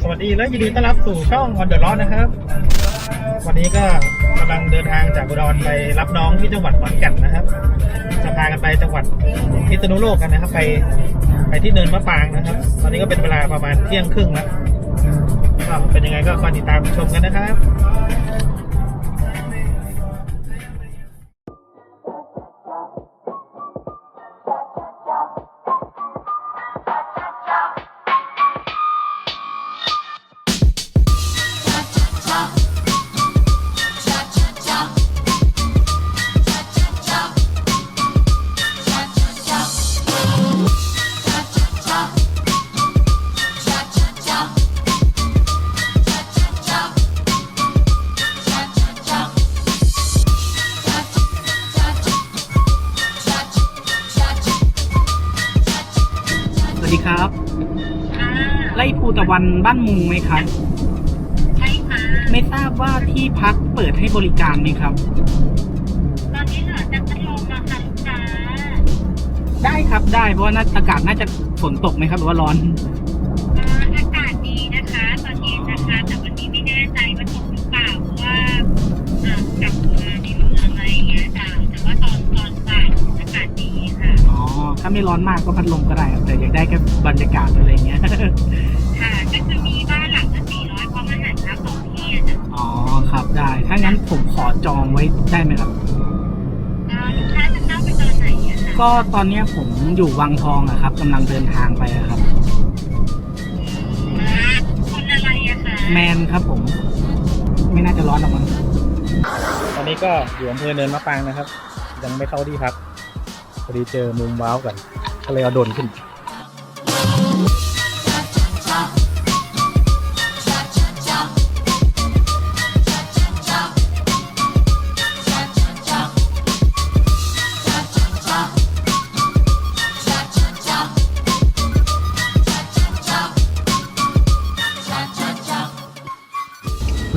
สวัสดีและยินดีต้อนรับสู่ช่องวันเดอร์ร้อนนะครับ วันนี้ก็กำลังเดินทางจากอุดรไปรับน้องที่จังหวัดขอนแก่นนะครับ จะพากันไปจังหวัดพิษณุโลกกันนะครับ ไปไปที่เนินมะปรางนะครับ ตอนนี้ก็เป็นเวลาประมาณเที่ยงครึ่งแล้วก็เป็นยังไงก็คอยติดตามชมกันนะครับ ดีครับไล่ภูตะวันบ้านมุงไหมครับ ใช่ค่ะไม่ทราบว่าที่พักเปิดให้บริการไหมครับ ตอนนี้เหลือแต่พัดลมนะคะลูกค้าได้ครับได้เพราะว่าน่าอากาศน่าจะฝนตกไหมครับ หรือว่าร้อน ถ้าไม่ร้อนมากก็พัดลมก็ได้ครับแต่อยากได้แค่บรรยากาศอะไรเงี้ย ค่ะ ก็จะมีบ้านหลังละสี่ร้อยพร้อมอาหารเช้าสองที่อะจ้ะอ๋อครับได้ ถ้างั้นผมขอจองไว้ได้ไหมครับเอ่อลูกค้าจะเข้าไปตอนไหนอะคะก็ตอนเนี้ยผมอยู่วังทองอะครับกำลังเดินทางไปอะครับ อ่าคนอะไรอะคะแมนครับผม ไม่น่าจะร้อนหรอกมั้งตอนนี้ก็อยู่อำเภอเนินมะปรางนะครับ ยังไม่เข้าที่พักพ อดีเจอมุมว้าวกันก็เลยเอาโดรนขึ้น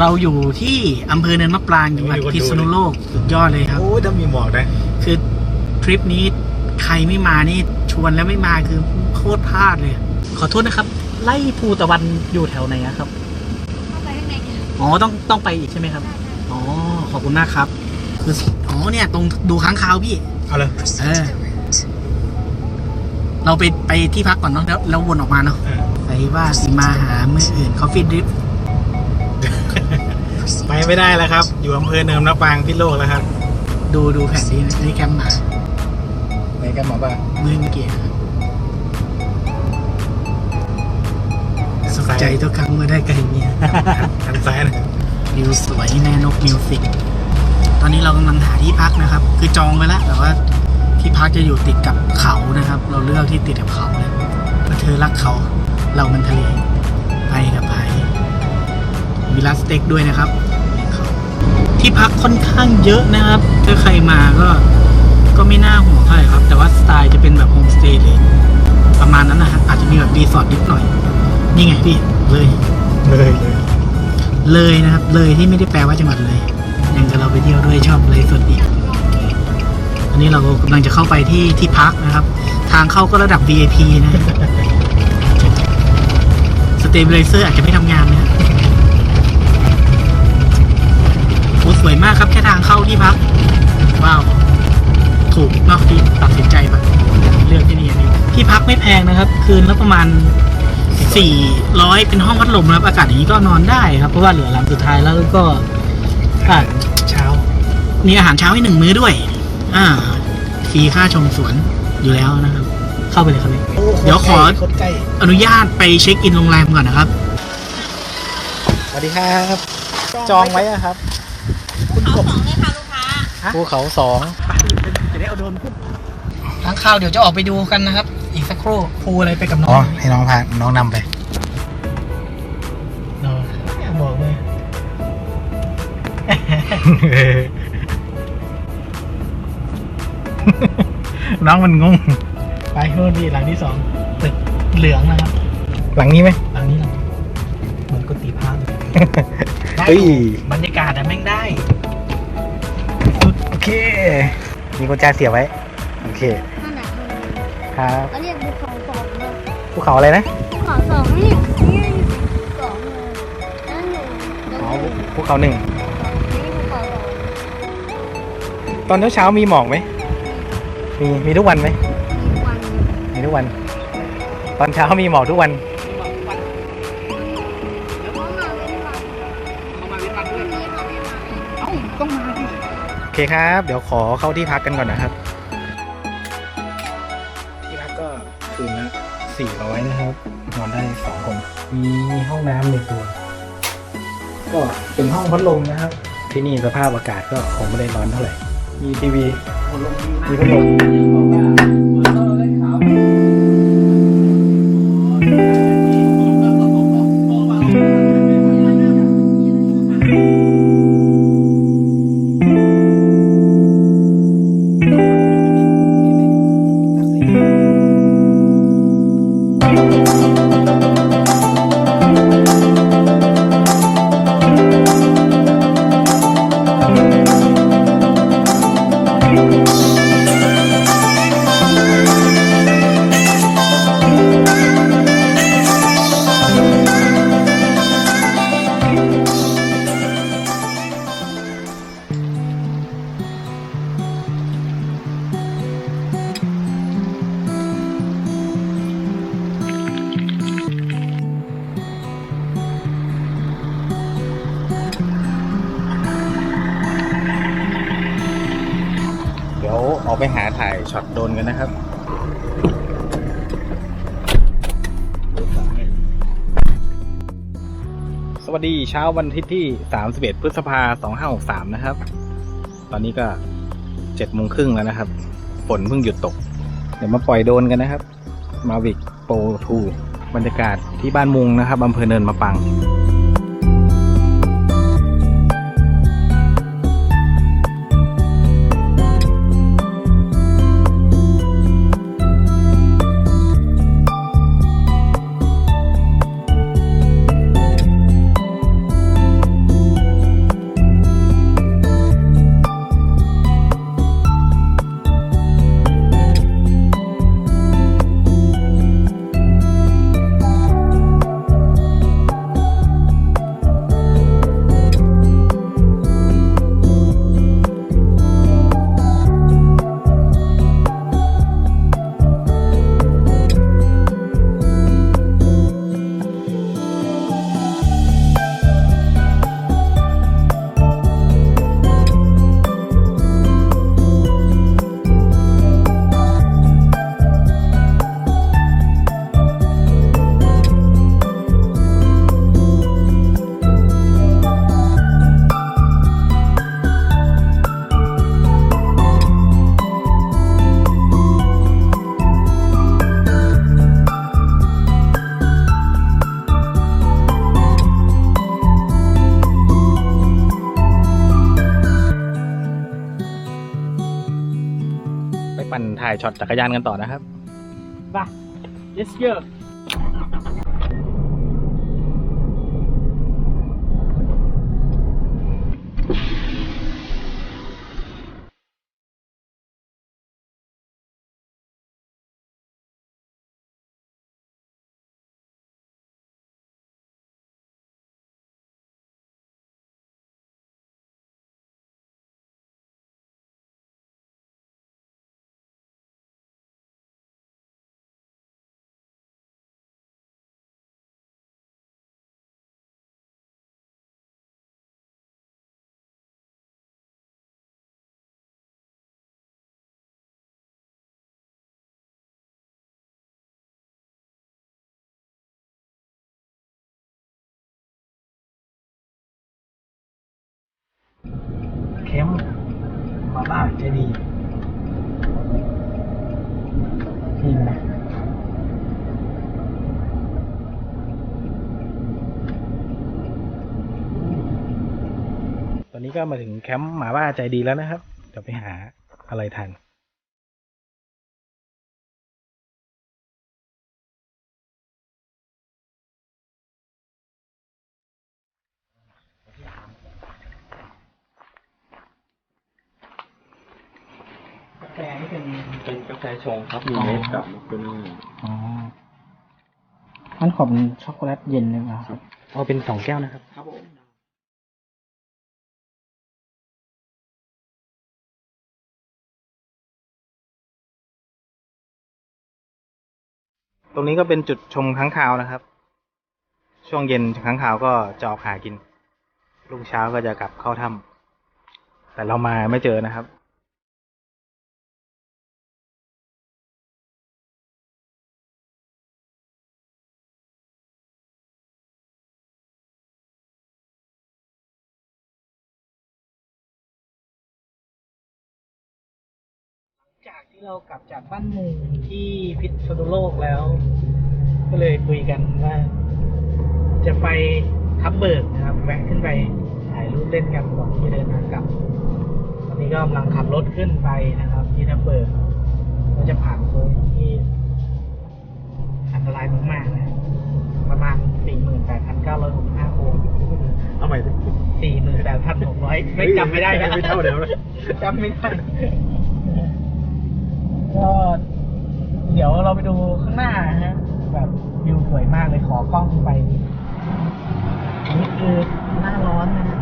เราอยู่ที่อำเภอเนินมะปรางจังหวัดมีคนดูพิษณุโลกสุดยอดเลยครับ โอ้ยถ้ามีหมอกนะ คือทริปนี้ ใครไม่มานี่ชวนแล้วไม่มาคือโคตรพลาดเลย ขอโทษนะครับ ไล่ภูตะวันอยู่แถวไหนอะครับ เข้าไปข้างในเนี่ยอ๋อต้องต้องไปอีกใช่ไหมครับ อ๋อขอบคุณมากครับ คืออ๋อเนี่ยตรงดูค้างคาวพี่ เอาเลยเออเราไปไปที่พักก่อนเนาะแล้วแล้ววนออกมาเนาะไปว่าสิมาหาเมื่ออื่นคอฟฟี่ดริฟไปไม่ได้แล้วครับ อยู่อำเภอเนินมะปรางพิษณุโลกแล้วครับ ดูดูแผนที่นะนี่แคมป์หมา ไหนกันหมอบ้าเมื่อกี้นะครับสนใจทุกครั้งเมื่อได้ไกลเมียทางซ้ายนะวิวสวยแน่นกมิวสิกตอนนี้เรากำลังหาที่พักนะครับ คือจองไปแล้ว แต่ว่าที่พักจะอยู่ติดกับเขานะครับ เราเลือกที่ติดกับเขาเลยเพราะเธอรักเขา เรามันทะเลไปกับไปมีร้านสเต็กด้วยนะครับเขาที่พักค่อนข้างเยอะนะครับ ถ้าใครมาก็ ก็ไม่น่าห่วงเท่าไหร่ครับ แต่ว่าสไตล์จะเป็นแบบโฮมสเตย์เลยประมาณนั้นนะฮะอาจจะมีแบบรีสอร์ทนิดหน่อย นี่ไงพี่เลยเลยเลยเลยนะครับ เลยที่ไม่ได้แปลว่าจังหวัดเลยยังกับเราไปเที่ยวด้วยชอบเลยส่วนอีกอันนี้เรากำลังจะเข้าไปที่ที่พักนะครับ ทางเข้าก็ระดับ VIP นะสเตเบลเซอร์อาจจะไม่ทำงานนะโอ้สวยมากครับแค่ทางเข้าที่พักว้าว ถูกเนอกที่ตัดสินใจมาเลือกที่นี่อันนี้ที่พักไม่แพงนะครับ คืนละประมาณ 400 เป็นห้องพัดลมนะครับ อากาศอย่างนี้ก็นอนได้ครับ เพราะว่าเหลือหลังสุดท้ายแล้วก็อะเช้า มีอาหารเช้าให้หนึ่งมื้อด้วย อ่าฟรีค่าชมสวนอยู่แล้วนะครับ เข้าไปเลยครับเดี๋ยวขอโคตรใกล้อนุญาตไปเช็คอินโรงแรมก่อนนะครับ สวัสดีครับ จองไว้อะครับ คุณกบสองเลยค่ะลูกค้าภูเขาสองจะได้เอา โดนขึ้นทางข่าวเดี๋ยวจะออกไปดูกันนะครับ อีกสักครู่ภูอะไรไปกับน้อ๋อองให้น้องพาน้องนำไปน้องบอกเลย น้องมันงง ไปโน่นดีหลังที่สองตึกเหลืองนะครับ หลังนี้ไหม หลังนี้หลังเหมือนกุฏิพระเลยได้เฮ้ยอยู่บรรยากาศอะแม่งได้ โอเค มีกุญแจเสียบไว้ โอเค นั่นแหละครับเขาเรียกภูเขาสองเลยภูเขาอะไรนะ ภูเขาสองนี่นี่สองเลยภูเขาหนึ่งนี่ภูเขาสองตอนเช้าๆมีหมอกไหม มี มีทุกวันไหม มีวันมีทุกวัน ตอนเช้ามีหมอกทุกวัน เคครับ เดี๋ยวขอเข้าที่พักกันก่อนนะครับ ที่พักก็คืนละ400นะครับ นอนได้สองคน มีห้องน้ำหนึ่งตัว ก็เป็นห้องพัดลมนะครับ ที่นี่สภาพอากาศก็คงไม่ได้ร้อนเท่าไหร่ มีทีวีคนลงดีมากมีพัดลม เออกไปหาถ่ายช็อตโดนกันนะครับสวัสดีเช้าวันอาทิตย์ที่ 31 พฤษภา2563 นะครับ ตอนนี้ก็7โมงครึ่งแล้วนะครับ ฝนเพิ่งหยุดตก เดี๋ยวมาปล่อยโดนกันนะครับ มาวิกโปรทูบรรยากาศที่บ้านมุงนะครับอำเภอเนินมะปัง ถ่ายช็อตจักรยานกันต่อนะครับ yes sir เข้ อาบ้าใจดีนี่นะตอนนี้ก็มาถึงแคมป์หมาบ้าใจดีแล้วนะครับ จะไปหาอะไรทาน แฟนี่เป็นเป็นกาแฟชงครับมีเม็ดกลับมอคค่าอ๋องั้นขอเป็นช็อกโกแลตเย็นเลยครับเอาเป็นสองแก้วนะครับ ครับผมตรงนี้ก็เป็นจุดชมค้างคาวนะครับ ช่วงเย็นค้างคาวก็จะออกหากิน รุ่งเช้าก็จะกลับเข้าถ้ำแต่เรามาไม่เจอนะครับ เรากลับจากบ้านหมู่ที่พิษณุโลกแล้ว ก็เลยคุยกันว่า จะไปทับเบิกนะครับแวะขึ้นไปถ่ายรูปเล่นกันก่อนที่เดินทางกลับตอนนี้ก็กำลังขับรถขึ้นไปนะครับ ที่ทับเบิกก็จะผ่านโค้งที่อันตรายมากๆนะครับประมาณ 48,965โค้งเอาใหม่สิ48,600ไม่จำไม่ได้นะไม่เท่าเดิมเลยจำไม่ได้ ก็เดี๋ยวเราไปดูข้างหน้าฮะแบบวิวสวยมากเลยขอกล้องไปนี่คือหน้าร้อนนะฮะ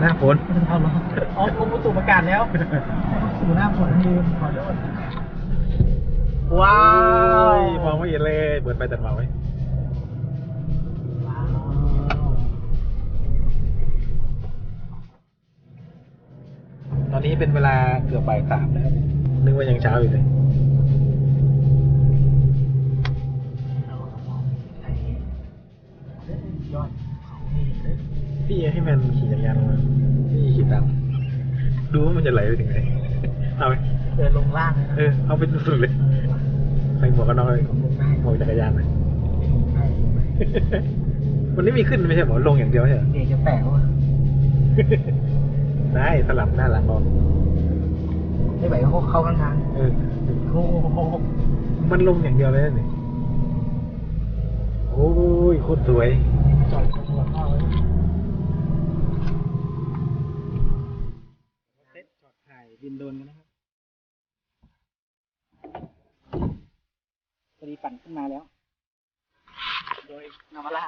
หน้าฝนหน้าร้อนอ๋อกรมอุตุประกาศแล้วสู่หน้าฝนลืมขอโทษว้าวมองไม่เห็นเลยเปิดไปตัดมาไว้ว้าวตอนนี้เป็นเวลาเกือบบ่ายสามนะครับ นึกว่ายังเช้าอยู่เลยยอดเขานี่เลยพี่ให้แมนขี่จักรยานมาพี่ขี่ตามดูว่ามันจะไหลไปถึงไหน เอาไหมเดินลงล่างเลยนะเออ เอาไปสุดๆเลยใส่หมวกกันน็อกเลยลงได้หมวกจักรยานเลยลงได้ลงได้วันนี้มีขึ้นไม่ใช่หมอลงอย่างเดียวใช่เหรอเด็กจะแตกวะได้สลับหน้าหลังรอ ไม่ไหวเขาเข้าข้างทางเออโอ้โหมันลงอย่างเดียวเลยนะนี่โอ้ยโคตรสวยจอดสวนมากเลยเซ็ตช็อตถ่ายบินโดนกันนะครับพอดีปั่นขึ้นมาแล้ว โดยนามาล่า